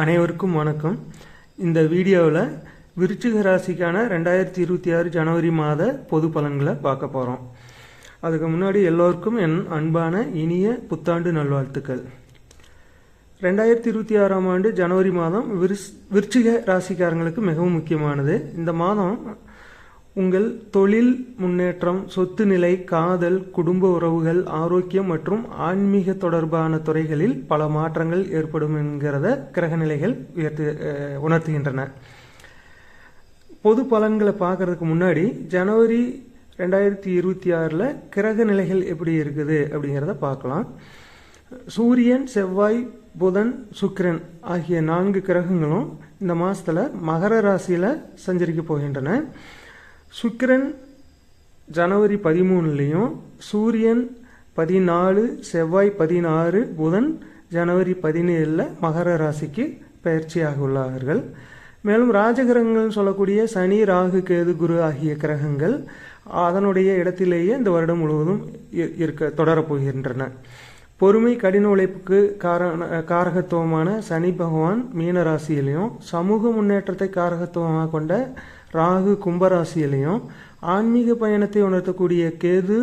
அனைவருக்கும் வணக்கம். இந்த வீடியோவில் விருச்சிக ராசிக்கான ரெண்டாயிரத்தி இருபத்தி ஆறு ஜனவரி மாத பொது பலன்களை பார்க்க போகிறோம் அதுக்கு முன்னாடி எல்லோருக்கும் என் அன்பான இனிய புத்தாண்டு நல்வாழ்த்துக்கள். ரெண்டாயிரத்தி இருபத்தி ஆறாம் ஆண்டு ஜனவரி மாதம் விருஸ் விருச்சிக ராசிக்காரங்களுக்கு மிகவும் முக்கியமானது. இந்த மாதம் உங்கள் தொழில் முன்னேற்றம் சொத்து நிலை காதல் குடும்ப உறவுகள் ஆரோக்கியம் மற்றும் ஆன்மீக தொடர்பான துறைகளில் பல மாற்றங்கள் ஏற்படும் என்கிறத கிரகநிலைகள் உயர்த்து உணர்த்துகின்றன. பொது பலன்களை பார்க்கறதுக்கு முன்னாடி ஜனவரி ரெண்டாயிரத்தி இருபத்தி ஆறில் கிரக நிலைகள் எப்படி இருக்குது அப்படிங்கிறத பார்க்கலாம். சூரியன் செவ்வாய் புதன் சுக்கிரன் ஆகிய நான்கு கிரகங்களும் இந்த மாதத்தில் மகர ராசியில் சஞ்சரிக்க போகின்றன. சுக்கிரன் ஜனவரி பதிமூணுலேயும் சூரியன் பதினாலு செவ்வாய் பதினாறு புதன் ஜனவரி பதினேழில் மகர ராசிக்கு பயிற்சியாக உள்ளார்கள் மேலும் ராஜகிரகங்கள்னு சொல்லக்கூடிய சனி ராகு கேது குரு ஆகிய கிரகங்கள் அதனுடைய இடத்திலேயே இந்த வருடம் முழுவதும் இ- இருக்க தொடரப்போகின்றன பொறுமை கடின உழைப்புக்கு காரண காரகத்துவமான சனி பகவான் மீன ராசியிலையும் சமூக முன்னேற்றத்தை காரகத்துவமாக கொண்ட ராகு கும்பராசியிலையும் ஆன்மீக பயணத்தை உணர்த்தக்கூடிய கேது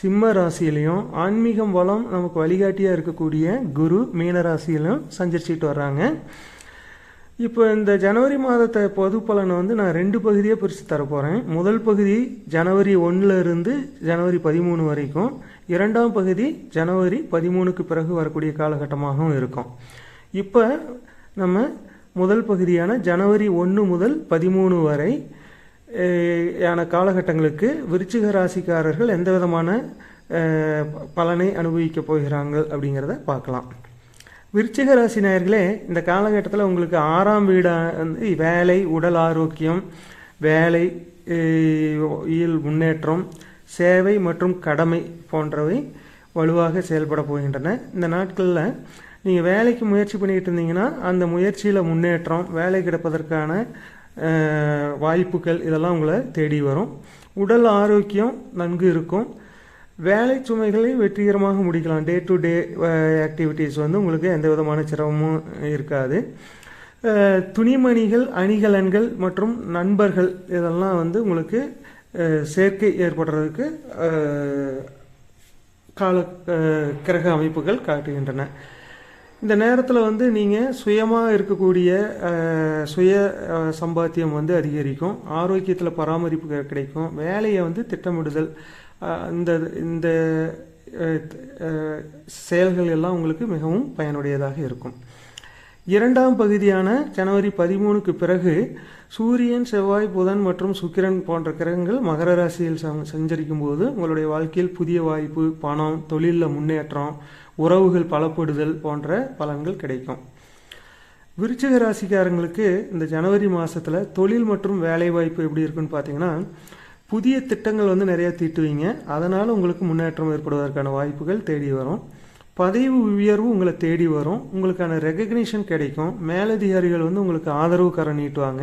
சிம்ம ராசியிலையும் ஆன்மீகம் வளம் நமக்கு வழிகாட்டியாக இருக்கக்கூடிய குரு மீன ராசியிலும் சஞ்சரிச்சிட்டு வர்றாங்க. இப்போ இந்த ஜனவரி மாதத்தை பொது பலனை வந்து நான் ரெண்டு பகுதியாக பிரித்து தரப்போகிறேன் முதல் பகுதி ஜனவரி ஒன்றில் இருந்து ஜனவரி பதிமூணு வரைக்கும். இரண்டாம் பகுதி ஜனவரி பதிமூணுக்கு பிறகு வரக்கூடிய காலகட்டமாகவும் இருக்கும். இப்போ நம்ம முதல் பகுதியான ஜனவரி ஒன்று முதல் பதிமூணு வரை யான காலகட்டங்களுக்கு விருச்சிக ராசிக்காரர்கள் எந்த விதமான பலனை அனுபவிக்க போகிறாங்க அப்படிங்கிறத பார்க்கலாம். விருச்சிக ராசி நேயர்களே இந்த காலகட்டத்தில் உங்களுக்கு ஆறாம் வீடாக வந்து வேலை உடல் ஆரோக்கியம் வேலை இயல் முன்னேற்றம் சேவை மற்றும் கடமை போன்றவை வலுவாக செயல்பட போகின்றன. இந்த நாட்களில் நீங்கள் வேலைக்கு முயற்சி பண்ணிக்கிட்டு இருந்தீங்கன்னா அந்த முயற்சியில் முன்னேற்றம் வேலை கிடைப்பதற்கான வாய்ப்புகள் இதெல்லாம் உங்களை தேடி வரும். உடல் ஆரோக்கியம் நன்கு இருக்கும். வேலை சுமைகளை வெற்றிகரமாக முடிக்கலாம். டே டு டே ஆக்டிவிட்டீஸ் வந்து உங்களுக்கு எந்த விதமான சிரமமும் இருக்காது. துணிமணிகள் அணிகலன்கள் மற்றும் நண்பர்கள் இதெல்லாம் வந்து உங்களுக்கு சேர்க்கை ஏற்படுறதுக்கு கால கிரக அமைப்புகள் காட்டுகின்றன. இந்த நேரத்தில் வந்து நீங்கள் சுயமாக இருக்கக்கூடிய சுய சம்பாத்தியம் வந்து அதிகரிக்கும். ஆரோக்கியத்தில் பராமரிப்பு கிடைக்கும். வேலையை வந்து திட்டமிடுதல் இந்த இந்த செயல்கள் எல்லாம் உங்களுக்கு மிகவும் பயனுடையதாக இருக்கும். இரண்டாம் பகுதியான ஜனவரி பதிமூணுக்கு பிறகு சூரியன் செவ்வாய் புதன் மற்றும் சுக்கிரன் போன்ற கிரகங்கள் மகர ராசியில் சஞ்சரிக்கும் போது உங்களுடைய வாழ்க்கையில் புதிய வாய்ப்பு பணம் தொழிலில் முன்னேற்றம் உறவுகள் பலப்படுதல் போன்ற பலன்கள் கிடைக்கும். விருச்சிக ராசிக்காரங்களுக்கு இந்த ஜனவரி மாதத்தில் தொழில் மற்றும் வேலைவாய்ப்பு எப்படி இருக்குன்னு பார்த்தீங்கன்னா புதிய திட்டங்கள் வந்து நிறையா தீட்டுவீங்க. அதனால் உங்களுக்கு முன்னேற்றம் ஏற்படுவதற்கான வாய்ப்புகள் தேடி வரும். பதவி உயர்வு உங்களை தேடி வரும். உங்களுக்கான ரெகக்னிஷன் கிடைக்கும். மேலதிகாரிகள் வந்து உங்களுக்கு ஆதரவு கர நீட்டுவாங்க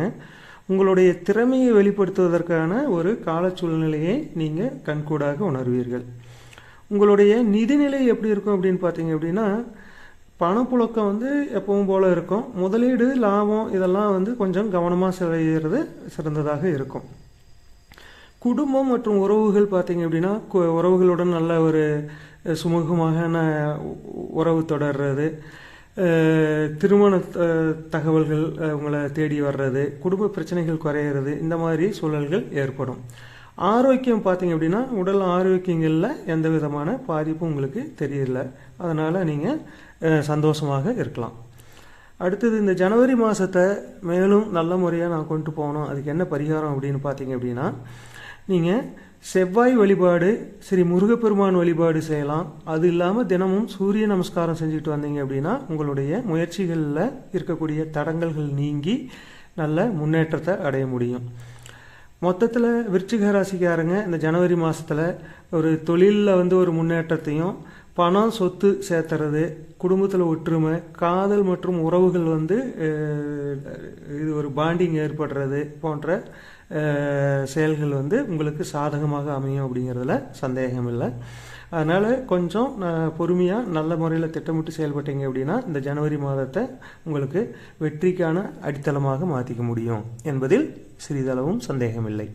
உங்களுடைய திறமையை வெளிப்படுத்துவதற்கான ஒரு கால சூழ்நிலையை நீங்கள் கண்கூடாக உணர்வீர்கள். உங்களுடைய நிதிநிலை எப்படி இருக்கும் அப்படின்னு பார்த்தீங்க அப்படின்னா பணப்புழக்கம் வந்து எப்பவும் போல் இருக்கும். முதலீடு லாபம் இதெல்லாம் வந்து கொஞ்சம் கவனமாக செய்கிறது சிறந்ததாக இருக்கும். குடும்பம் மற்றும் உறவுகள் பார்த்தீங்க அப்படின்னா உறவுகளுடன் நல்ல ஒரு சுமூகமான உறவு தொடர்றது. திருமண தகவல்கள் உங்களை தேடி வர்றது குடும்ப பிரச்சனைகள் குறையிறது இந்த மாதிரி சூழல்கள் ஏற்படும். ஆரோக்கியம் பார்த்தீங்க அப்படின்னா உடல் ஆரோக்கியங்களில் எந்த விதமான பாதிப்பும் உங்களுக்கு தெரியல. அதனால் நீங்கள் சந்தோஷமாக இருக்கலாம். அடுத்தது இந்த ஜனவரி மாதத்தை மேலும் நல்ல முறையாக நான் கொண்டு போகணும். அதுக்கு என்ன பரிகாரம் அப்படின்னு பார்த்தீங்க அப்படின்னா நீங்கள் செவ்வாய் வழிபாடு ஸ்ரீ முருகப்பெருமான் வழிபாடு செய்யலாம். அது இல்லாமல் தினமும் சூரிய நமஸ்காரம் செஞ்சுட்டு வந்தீங்க அப்படின்னா உங்களுடைய முயற்சிகளில் இருக்கக்கூடிய தடங்கல்கள் நீங்கி நல்ல முன்னேற்றத்தை அடைய முடியும். மொத்தத்தில் விருச்சிக ராசிக்காரங்க இந்த ஜனவரி மாதத்தில் ஒரு தொழிலில் வந்து ஒரு முன்னேற்றத்தையும் பணம் சொத்து சேர்த்துறது குடும்பத்தில் ஒற்றுமை காதல் மற்றும் உறவுகள் வந்து இது ஒரு பாண்டிங் ஏற்படுறது போன்ற செயல்கள் வந்து உங்களுக்கு சாதகமாக அமையும் அப்படிங்கிறதுல சந்தேகம் இல்லை அதனால் கொஞ்சம் பொறுமையாக நல்ல முறையில் திட்டமிட்டு செயல்பட்டீங்க அப்படின்னா இந்த ஜனவரி மாதத்தை உங்களுக்கு வெற்றிக்கான அடித்தளமாக மாற்றிக்க முடியும் என்பதில் சிறிதளவும் சந்தேகமில்லை.